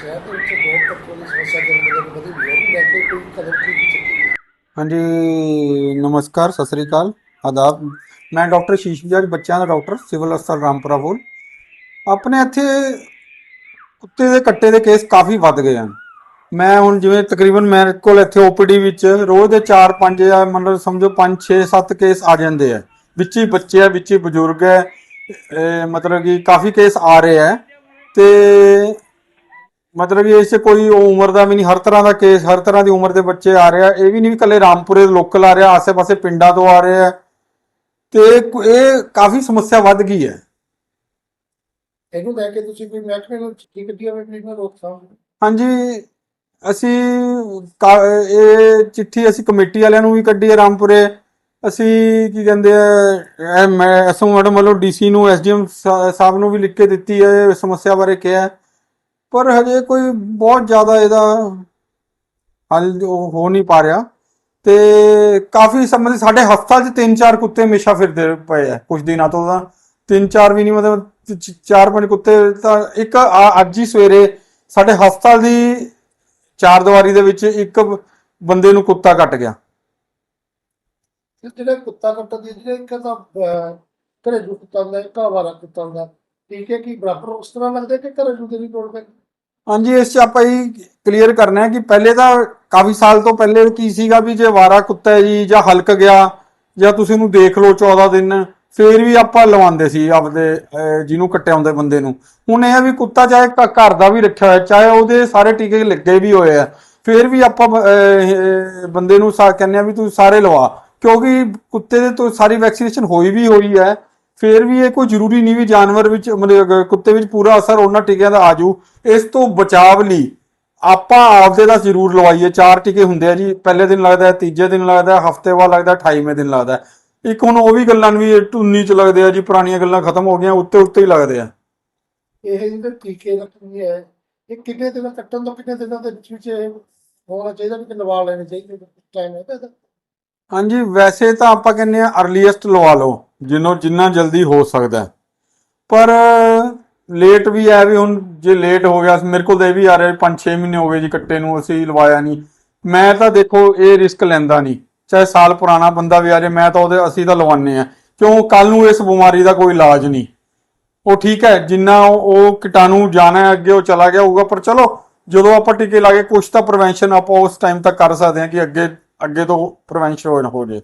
ਸ਼ਹਿਰ ਦੇ ਵਿੱਚ ਬਹੁਤ ਤੱਕ ਦੀ ਸਮੱਸਿਆ ਦਿਨ ਬ ਵਧੀ ਹੋਈ ਹੈ ਉਹਨੂੰ ਲੈ ਕੇ ਕੋਈ ਕਦਮ ਕੀ ਨਹੀਂ ਚੱਕੀ ਗਈ ਹਾਂਜੀ, ਨਮਸਕਾਰ, ਸਤਿ ਸ੍ਰੀ ਅਕਾਲ। ਆਦਾਬ। ਮੈਂ ਡਾਕਟਰ ਸ਼ੀਸ਼ ਬਜਾਜ ਬੱਚਿਆਂ ਦਾ ਡਾਕਟਰ, ਸਿਵਲ ਹਸਪਤਾਲ ਰਾਮਪੁਰਾ ਬੋਲ। ਆਪਣੇ ਇੱਥੇ ਕੁੱਤੇ ਦੇ ਕੱਟੇ ਦੇ ਕੇਸ ਕਾਫੀ ਵੱਧ ਗਏ ਹਨ। ਮੈਂ ਹੁਣ ਜਿਵੇਂ ਤਕਰੀਬਨ ਮੇਰੇ ਕੋਲ ਇੱਥੇ ਓਪੀਡੀ ਵਿੱਚ ਰੋਜ਼ ਦੇ 4-5 ਜਾਂ ਮਤਲਬ ਸਮਝੋ 5-6-7 ਕੇਸ ਆ ਜਾਂਦੇ ਆ। ਵਿੱਚ ਹੀ ਬੱਚੇ ਆ, ਵਿੱਚ ਹੀ ਬਜ਼ੁਰਗ ਹੈ। ਮਤਲਬ ਕਿ ਕਾਫੀ ਕੇਸ ਆ ਰਹੇ ਆ। ਤੇ ਮਤਲਬ ਕਿ ਇਸ ਕੋਈ ਉਹ ਉਮਰ ਦਾ ਵੀ ਨਹੀਂ ਹਰ ਤਰ੍ਹਾਂ ਦਾ ਕੇਸ ਹਰ ਤਰ੍ਹਾਂ ਦੀ ਉਮਰ ਦੇ ਬੱਚੇ ਆ ਰਹੇ ਆ। ਇਹ ਵੀ ਨਹੀਂ ਵੀ ਇਕੱਲੇ ਰਾਮਪੁਰੇ ਦੇ ਲੋਕਲ ਆ ਰਿਹਾ ਆਸੇ-ਪਾਸੇ ਪਿੰਡਾਂ ਤੋਂ ਆ ਰਹੇ ਆ। ਤੇ ਕੁ- ਇਹ ਕਾਫੀ ਸਮੱਸਿਆ ਵੱਧ ਗਈ ਹੈ। ਇਹਨੂੰ ਲੈ ਕੇ ਤੁਸੀਂ ਕੋਈ ਮਹਿਕਮੇ ਨੂੰ ਚਿੱਠੀ ਕੱਢੀ ਹੋਵੇ ਵੀ ਇਹਨਾਂ ਰੋਕਥਾਮ ਹਾਂਜੀ ਅਸੀਂ ਕਾ- ਇਹ ਚਿੱਠੀ ਅਸੀਂ ਕਮੇਟੀ ਵਾਲਿਆਂ ਨੂੰ ਵੀ ਕੱਢੀ ਹੈ ਰਾਮਪੁਰੇ। ਅਸੀਂ ਕੀ ਕਹਿੰਦੇ ਆ ਐਸਓ ਮੈਡਮ ਵੱਲੋਂ ਡੀਸੀ ਨੂੰ ਐਸਡੀਐਮ ਸਾਹਿਬ ਨੂੰ ਵੀ ਲਿਖ ਕੇ ਦਿੱਤੀ ਹੈ ਇਹ ਸਮੱਸਿਆ ਬਾਰੇ ਕਿਹਾ ਹੈ। ਪਰ ਹਜੇ ਕੋਈ ਬਹੁਤ ਜ਼ਿਆਦਾ ਇਹਦਾ ਹੱਲ ਹੋ ਨਹੀਂ ਪਾ ਰਿਹਾ ਤੇ ਕਾਫੀ ਸਮੇਂ ਸਾਡੇ ਹਸਪਤਾਲ 'ਚ ਤਿੰਨ ਚਾਰ ਕੁੱਤੇ ਹਮੇਸ਼ਾ ਫਿਰਦੇ ਪਏ ਆ ਕੁਝ ਦਿਨਾਂ ਤੋਂ ਤਾਂ। ਤਿੰਨ ਚਾਰ ਵੀ ਨਹੀਂ, ਮਤਲਬ ਚਾਰ ਪੰਜ ਕੁੱਤੇ ਤਾਂ ਇੱਕ ਅੱਜ ਹੀ ਸਵੇਰੇ ਸਾਡੇ ਹਸਪਤਾਲ ਦੀ ਚਾਰ ਦੀਵਾਰੀ ਦੇ ਵਿੱਚ ਇੱਕ ਬੰਦੇ ਨੂੰ ਕੁੱਤਾ ਕੱਟ ਗਿਆ। ਜਿਹੜੇ ਕੁੱਤਾ ਕੱਟਣ ਦੀ, ਜਿਹੜੇ ਇੱਕ ਤਾਂ ਘਰੇਲੂ ਕੁੱਤਾ ਹੁੰਦਾ, ਇੱਕ ਆਵਾਰਾ ਕੁੱਤਾ ਹੁੰਦਾ, ਠੀਕ ਹੈ ਕਿ ਬਰਾਬਰ ਉਸ ਤਰ੍ਹਾਂ ਲੱਗਦਾ ਕਿ ਘਰੇਲੂ ਦੇ ਵੀ ਲੋੜ ਪੈ ਹਾਂਜੀ, ਇਸ 'ਚ ਆਪਾਂ ਹੀ ਕਲੀਅਰ ਕਰਨਾ ਹੈ ਕਿ ਪਹਿਲੇ ਤਾਂ ਕਾਫੀ ਸਾਲ ਤੋਂ ਪਹਿਲੇ ਕੀ ਸੀਗਾ ਵੀ ਜੇ ਵਾਰਾ ਕੁੱਤਾ ਹੈ ਜੀ ਜਾਂ ਹਲਕ ਗਿਆ ਜਾਂ ਤੁਸੀਂ ਉਹਨੂੰ ਦੇਖ ਲਓ 14 ਦਿਨ, ਫੇਰ ਵੀ ਆਪਾਂ ਲਵਾਉਂਦੇ ਸੀ ਆਪਦੇ ਜਿਹਨੂੰ ਕੱਟਿਆ ਹੁੰਦੇ ਬੰਦੇ ਨੂੰ। ਹੁਣ ਇਹ ਆ ਵੀ ਕੁੱਤਾ ਚਾਹੇ ਘਰ ਦਾ ਵੀ ਰੱਖਿਆ ਹੋਇਆ, ਚਾਹੇ ਉਹਦੇ ਸਾਰੇ ਟੀਕੇ ਲੱਗੇ ਵੀ ਹੋਏ ਆ, ਫੇਰ ਵੀ ਆਪਾਂ ਬੰਦੇ ਨੂੰ ਸਾ, ਕਹਿੰਦੇ ਆ ਵੀ ਤੂੰ ਸਾਰੇ ਲਵਾ, ਕਿਉਂਕਿ ਕੁੱਤੇ ਦੇ ਤੋਂ ਸਾਰੀ ਵੈਕਸੀਨੇਸ਼ਨ ਹੋਈ ਵੀ ਹੋਈ ਹੈ। ਫੇਰ ਵੀ ਇਹ ਕੋਈ ਜ਼ਰੂਰੀ ਨਹੀਂ ਵੀ ਜਾਨਵਰ ਵਿੱਚ ਕੁੱਤੇ ਵਿੱਚ ਪੂਰਾ ਅਸਰ ਉਹਨਾਂ ਟੀਕਿਆਂ ਦਾ ਆਜੂ। ਇਸ ਤੋਂ ਬਚਾਵ ਲਈ ਆਪਾਂ ਆਪਦੇ ਦਾ ਜ਼ਰੂਰ ਲਵਾਈਏ। ਚਾਰ ਟੀਕੇ ਹੁੰਦੇ ਆ ਜੀ। ਪਹਿਲੇ ਦਿਨ ਲੱਗਦਾ ਤੀਜੇ ਦਿਨ ਲੱਗਦਾ ਹਫ਼ਤੇ ਬਾਅਦ ਲੱਗਦਾ ਹੈ 28ਵੇਂ ਦਿਨ ਲੱਗਦਾ ਇੱਕ ਹੁਣ ਉਹ ਵੀ ਗੱਲਾਂ ਵੀ ਟੁੰਨੀ ਚ ਲੱਗਦੇ ਆ ਜੀ ਪੁਰਾਣੀਆਂ ਗੱਲਾਂ ਖਤਮ ਹੋ ਗਈਆਂ ਉੱਤੇ ਉੱਤੇ ਹੀ ਲੱਗਦੇ ਆ। ਇਹ ਜਿਹੜੇ ਟੀਕੇ ਲੱਗਣੇ ਹੈ। ਇਹ ਕਿੰਨੇ ਦਿਨ ਕੱਟਣ ਤੋਂ ਕਿੰਨੇ ਦਿਨਾਂ ਦੇ ਵਿੱਚ ਵਿੱਚ ਹੋਣਾ ਚਾਹੀਦਾ ਵੀ ਕਿ ਲਵਾ ਲੈਣੇ ਚਾਹੀਦੇ ਟਾਈਮ ਹੈ ਹਾਂਜੀ ਵੈਸੇ ਤਾਂ ਆਪਾਂ ਕਹਿੰਦੇ ਆ ਅਰਲੀਐਸਟ ਲਵਾ ਲਓ। ਜਿੰਨੋਂ ਜਿੰਨਾ ਜਲਦੀ ਹੋ ਸਕਦਾ ਪਰ ਲੇਟ ਵੀ ਹੈ ਵੀ ਹੁਣ ਜੇ ਲੇਟ ਹੋ ਗਿਆ, ਮੇਰੇ ਕੋਲ ਤਾਂ ਇਹ ਵੀ ਆ ਰਿਹਾ 5-6 ਮਹੀਨੇ ਹੋ ਗਏ ਜੀ ਕੱਟੇ ਨੂੰ, ਅਸੀਂ ਲਵਾਇਆ ਨਹੀਂ। ਮੈਂ ਤਾਂ ਦੇਖੋ ਇਹ ਰਿਸਕ ਲੈਂਦਾ ਨਹੀਂ। ਚਾਹੇ ਸਾਲ ਪੁਰਾਣਾ ਬੰਦਾ ਵੀ ਆ ਜਾਏ ਮੈਂ ਤਾਂ ਉਹਦੇ, ਅਸੀਂ ਤਾਂ ਲਵਾਉਂਦੇ ਆ ਕਿਉਂ? ਕੱਲ ਨੂੰ ਇਸ ਬਿਮਾਰੀ ਦਾ ਕੋਈ ਇਲਾਜ ਨਹੀਂ। ਉਹ ਠੀਕ ਹੈ, ਜਿੰਨਾ ਉਹ ਕੀਟਾਣੂ ਜਾਣਾ ਅੱਗੇ ਉਹ ਚਲਾ ਗਿਆ ਹੋਊਗਾ, ਪਰ ਚਲੋ, ਜਦੋਂ ਆਪਾਂ ਟੀਕੇ ਲਾ ਕੇ ਕੁਝ ਤਾਂ ਪ੍ਰੀਵੈਂਸ਼ਨ ਆਪਾਂ ਉਸ ਟਾਈਮ ਤੱਕ ਕਰ ਸਕਦੇ ਹਾਂ ਕਿ ਅੱਗੇ ਅੱਗੇ ਤੋਂ ਪ੍ਰੀਵੈਂਸ਼ਨ ਹੋ ਹੋ ਜੇ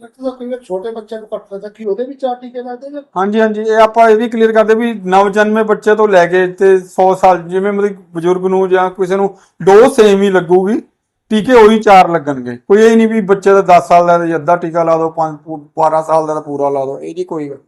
ਡਾਕਟਰ ਸਾਹਿਬ ਕਈ ਵਾਰ ਛੋਟੇ ਬੱਚਿਆਂ ਨੂੰ ਕੱਟ ਲੈਂਦਾ ਕਿ ਉਹਦੇ ਵੀ ਚਾਰ ਟੀਕੇ ਲੱਗਦੇ ਜਾਂ ਹਾਂਜੀ ਹਾਂਜੀ, ਇਹ ਆਪਾਂ ਇਹ ਵੀ ਕਲੀਅਰ ਕਰਦੇ ਵੀ ਨਵਜਨਮੇ ਬੱਚੇ ਤੋਂ ਲੈ ਕੇ ਤੇ 100 ਸਾਲ, ਜਿਵੇਂ ਮਤਲਬ ਬਜ਼ੁਰਗ ਨੂੰ ਜਾਂ ਕਿਸੇ ਨੂੰ ਡੋਜ਼ ਸੇਮ ਹੀ ਲੱਗੂਗੀ, ਟੀਕੇ ਉਹੀ ਚਾਰ ਲੱਗਣਗੇ। ਕੋਈ ਇਹ ਨਹੀਂ ਵੀ ਬੱਚੇ ਦਾ 10 ਸਾਲ ਦਾ ਜਾਂ ਅੱਧਾ ਟੀਕਾ ਲਾ ਦਿਓ 5 12 ਸਾਲ ਦਾ ਪੂਰਾ ਲਾ ਦਿਓ ਇਹ ਜੀ ਕੋਈ ਗੱਲ